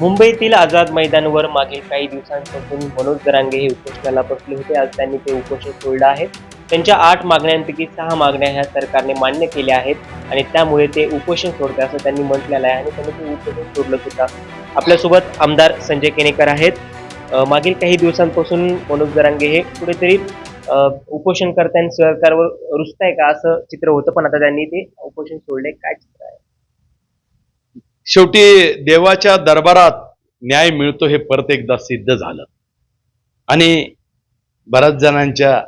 मुंबईतील आझाद मैदानवर मागील काही दिवसांपासून मनोज दरांगे हे उपोषणाला बसले होते. आज त्यांनी ते उपोषण सोडलं आहे. त्यांच्या आठ मागण्यांपैकी सहा मागण्या ह्या सरकारने मान्य केल्या आहेत आणि त्यामुळे ते उपोषण सोडते असं त्यांनी म्हटलेलं आहे आणि त्यांनी ते उपोषण सोडलं सुद्धा आपल्यासोबत आमदार संजय केनेकर आहेत. मागील काही दिवसांपासून मनोज दरांगे हे कुठेतरी अं, उपोषण सरकारवर रुचताय का असं चित्र होतं पण आता त्यांनी ते उपोषण सोडले काय चित्र आहे? शेवटी देवाच्या दरबारात न्याय मिळतो हे परत एकदा सिद्ध झालं. आणि बऱ्याच जणांच्या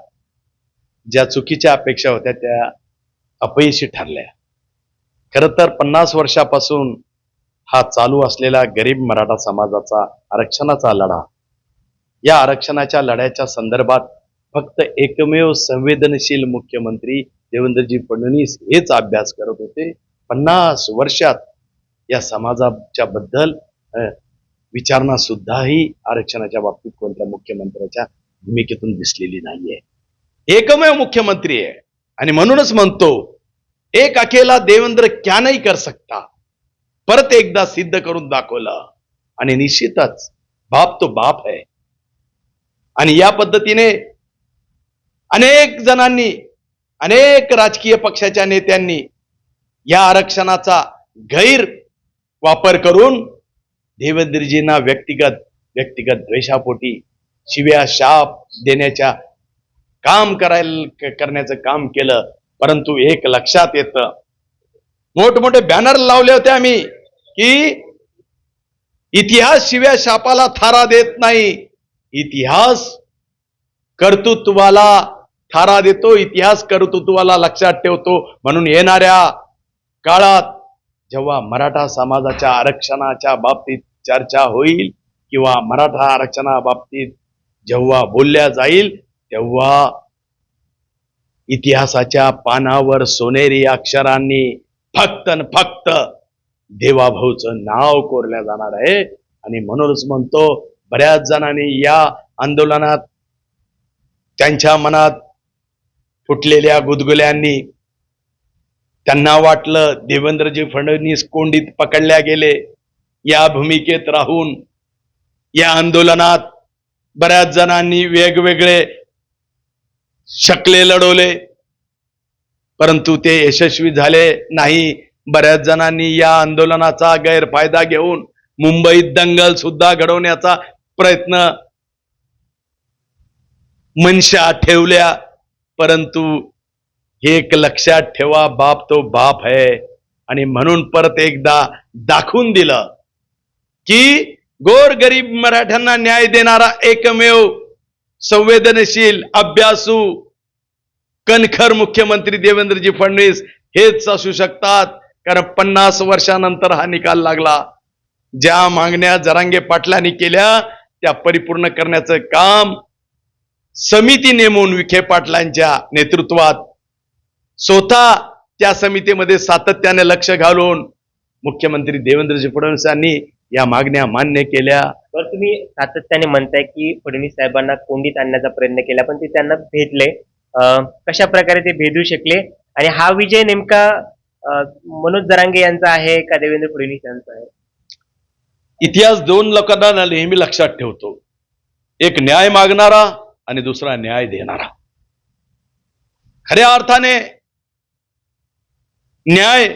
ज्या चुकीच्या अपेक्षा होत्या त्या अपयशी ठरल्या. खरं तर पन्नास वर्षापासून हा चालू असलेला गरीब मराठा समाजाचा आरक्षणाचा लढा या आरक्षणाच्या लढ्याच्या संदर्भात फक्त एकमेव संवेदनशील मुख्यमंत्री देवेंद्रजी फडणवीस हेच अभ्यास करत होते. पन्नास वर्षात या समाजाच्या बद्दल विचारणा सुद्धाही आरक्षणाच्या बाबतीत कोणत्या मुख्यमंत्र्याच्या भूमिकेतून दिसलेली नाहीये. एकमेव मुख्यमंत्री आहे. आणि म्हणूनच म्हणतो एक अकेला देवेंद्र क्या नाही कर सकता? परत एकदा सिद्ध करून दाखवलं. आणि निश्चितच बाप तो बाप आहे. आणि या पद्धतीने अनेक जणांनी अनेक राजकीय पक्षाच्या नेत्यांनी या आरक्षणाचा गैर वापर करून देवेंद्रजींना व्यक्तिगत व्यक्तिगत द्वेषापोटी शिव्या शाप देण्याच्या काम करायला करण्याचं काम केलं परंतु एक लक्षात येतं. मोठमोठे बॅनर लावले होते आम्ही की इतिहास शिव्या शापाला थारा देत नाही. इतिहास कर्तृत्वाला थारा देतो इतिहास कर्तृत्वाला लक्षात ठेवतो. म्हणून येणाऱ्या काळात जेव्हा मराठा समाजाच्या आरक्षणाच्या बाबतीत चर्चा होईल किंवा मराठा आरक्षणा बाबतीत जेव्हा बोलल्या जाईल तेव्हा इतिहासाच्या पानावर सोनेरी अक्षरांनी फक्त फक्त देवाभाऊचं नाव कोरल्या जाणार आहे. आणि म्हणूनच म्हणतो बऱ्याच जणांनी या आंदोलनात त्यांच्या मनात फुटलेल्या गुदगुल्यांनी त्यांना वाटलं देवेंद्रजी फडणवीस कोंडीत पकडल्या गेले. या भूमिकेत राहून या आंदोलनात बऱ्याच जणांनी वेगवेगळे शकले लढवले. परंतु ते यशस्वी झाले नाही. बऱ्याच जणांनी या आंदोलनाचा गैरफायदा घेऊन मुंबईत दंगल सुद्धा घडवण्याचा प्रयत्न मनशा ठेवल्या. परंतु हे एक लक्षात ठेवा बाप तो बाप है आणि म्हणून परत एकदा दाखवून दिलं की गोर गरीब मराठ्यांना न्याय देणारा एकमेव संवेदनशील अभ्यासू कणखर मुख्यमंत्री देवेंद्रजी फडणवीस हेच असू शकतात. कारण पन्नास वर्षानंतर हा निकाल लागला. ज्या मागण्या जरांगे पाटलांनी केल्या त्या परिपूर्ण करण्याचं काम समिती नेमून विखे पाटलांच्या नेतृत्वात स्वतः त्या समितीमध्ये सातत्याने लक्ष घालून मुख्यमंत्री देवेंद्रजी फडणवीस यांनी या मागण्या मान्य केल्या. तर तुम्ही सातत्याने म्हणताय की फडणवीस साहेबांना कोंडीत आणण्याचा प्रयत्न केला पण ते त्यांना भेटले. कशा प्रकारे ते भेदू शकले? आणि हा विजय नेमका मनोज दरांगे यांचा आहे का देवेंद्र फडणवीस यांचा आहे? इतिहास दोन लोकांना नेहमी लक्षात ठेवतो. एक न्याय मागणारा आणि दुसरा न्याय देणारा. खऱ्या अर्थाने न्याय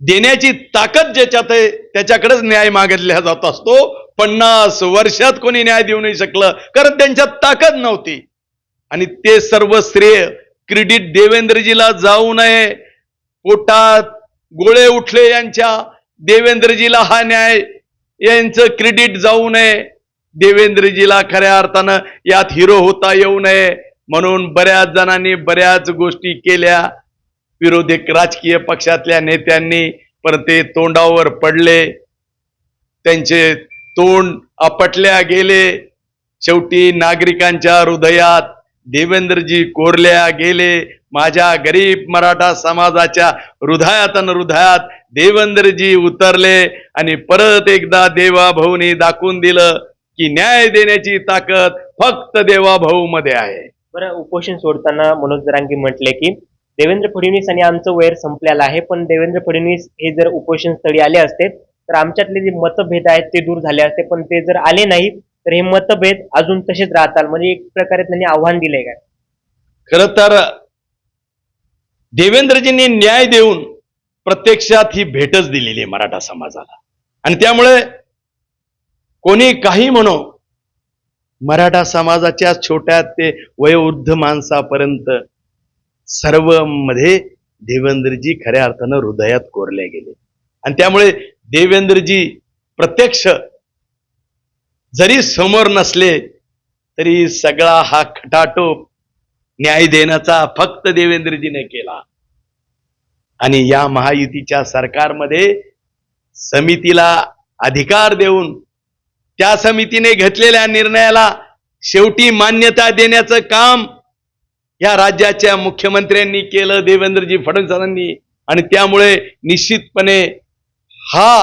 देण्याची ताकद ज्याच्यात आहे त्याच्याकडेच न्याय मागितला जात असतो. पन्नास वर्षात कोणी न्याय देऊ नाही शकलं कारण त्यांच्यात ताकद नव्हती. आणि ते सर्व श्रेय क्रेडिट देवेंद्रजीला जाऊ नये. पोटात गोळे उठले यांच्या देवेंद्रजीला हा न्याय यांचं क्रेडिट जाऊ नये. देवेंद्रजीला खऱ्या अर्थानं यात हिरो होता येऊ नये. म्हणून बऱ्याच जणांनी बऱ्याच गोष्टी केल्या. विरोधी राजकीय पक्षातल्या नेत्यांनी परत ते तोंडावर पडले. त्यांचे तोंड आपटल्या गेले. शेवटी नागरिकांच्या हृदयात देवेंद्रजी कोरल्या गेले. माझ्या गरीब मराठा समाजाच्या हृदयात अन हृदयात देवेंद्रजी उतरले आणि परत एकदा देवाभाऊनी दाखवून दिलं की न्याय देण्याची ताकद फक्त देवाभाऊ मध्ये आहे. बरं उपोषण सोडताना मनोज दरांगे म्हटले की देवेंद्र फडणवीस आणि आमचं वैर संपलेलं आहे. पण देवेंद्र फडणवीस हे जर उपोषण स्थळी आले असते तर आमच्यातले जे मतभेद आहेत ते दूर झाले असते. पण ते जर आले नाही तर हे मतभेद अजून तसेच राहतात. म्हणजे एक प्रकारे त्यांनी आव्हान दिलंय काय? खर तर देवेंद्रजींनी न्याय देऊन प्रत्यक्षात ही भेटच दिलेली आहे मराठा समाजाला. आणि त्यामुळे कोणी काही म्हणो मराठा समाजाच्या छोट्या ते वयोवृद्ध माणसापर्यंत सर्वमध्ये देवेंद्रजी खऱ्या अर्थानं हृदयात कोरले गेले. आणि त्यामुळे देवेंद्रजी प्रत्यक्ष जरी समोर नसले तरी सगळा हा खटाटोप न्याय देण्याचा फक्त देवेंद्रजीने केला. आणि या महायुतीच्या सरकारमध्ये समितीला अधिकार देऊन त्या समितीने घेतलेल्या निर्णयाला शेवटी मान्यता देण्याचं काम या राज्याच्या मुख्यमंत्र्यांनी केलं देवेंद्रजी फडणवीसांनी. आणि त्यामुळे निश्चितपणे हा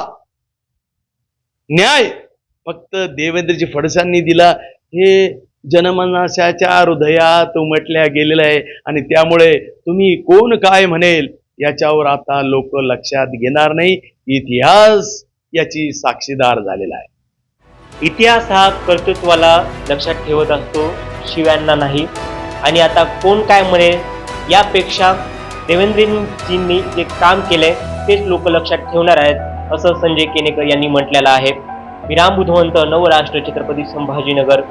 न्याय फक्त देवेंद्रजी फडणवीसांनी दिला. हे जनमनाशाच्या हृदयात उमटल्या गेलेलं आहे. आणि त्यामुळे तुम्ही कोण काय म्हणेल याच्यावर आता लोक लक्षात घेणार नाही. इतिहास याची साक्षीदार झालेला आहे. इतिहास हा कर्तृत्वाला लक्षात ठेवत असतो शिव्यांना नाही. आणि आता कोण काय म्हणेल यापेक्षा देवेंद्रजींनी जे काम केलंय तेच लोक लक्षात ठेवणार आहेत असं संजय केनेकर यांनी म्हटलेलं आहे. विराम बुधवंत नवराष्ट्र छत्रपती संभाजीनगर.